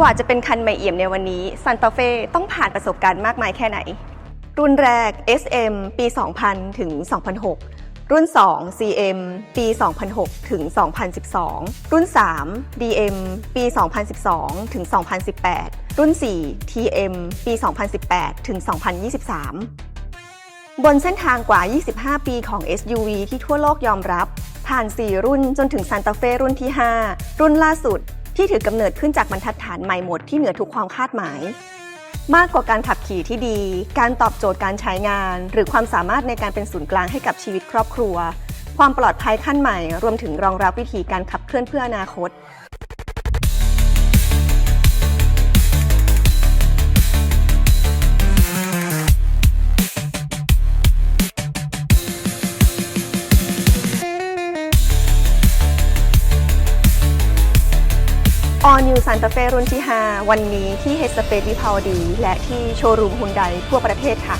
กว่าจะเป็นคันใหม่เอี่ยมในวันนี้ซันตาเฟ่ต้องผ่านประสบการณ์มากมายแค่ไหน รุ่นแรก SM ปี 2000 ถึง 2006 รุ่น 2 CM ปี 2006 ถึง 2012 รุ่น 3 DM ปี 2012 ถึง 2018 รุ่น 4 TM ปี 2018 ถึง 2023บนเส้นทางกว่า 25 ปีของ SUV ที่ทั่วโลกยอมรับ ผ่าน 4 รุ่นจนถึงซานตาเฟ่รุ่นที่ 5 รุ่นล่าสุด ที่ถือกำเนิดขึ้นจากบรรทัดฐานใหม่หมดที่เหนือทุกความคาดหมาย มากกว่าการขับขี่ที่ดี การตอบโจทย์การใช้งาน หรือความสามารถในการเป็นศูนย์กลางให้กับชีวิตครอบครัว ความปลอดภัยขั้นใหม่ รวมถึงรองรับวิธีการขับเคลื่อนเพื่ออนาคต All New Santa Fe รุ่นที่ 5 วันนี้ที่ Head Space วิภาวดี และที่โชว์รูมฮุนไดทั่วประเทศค่ะ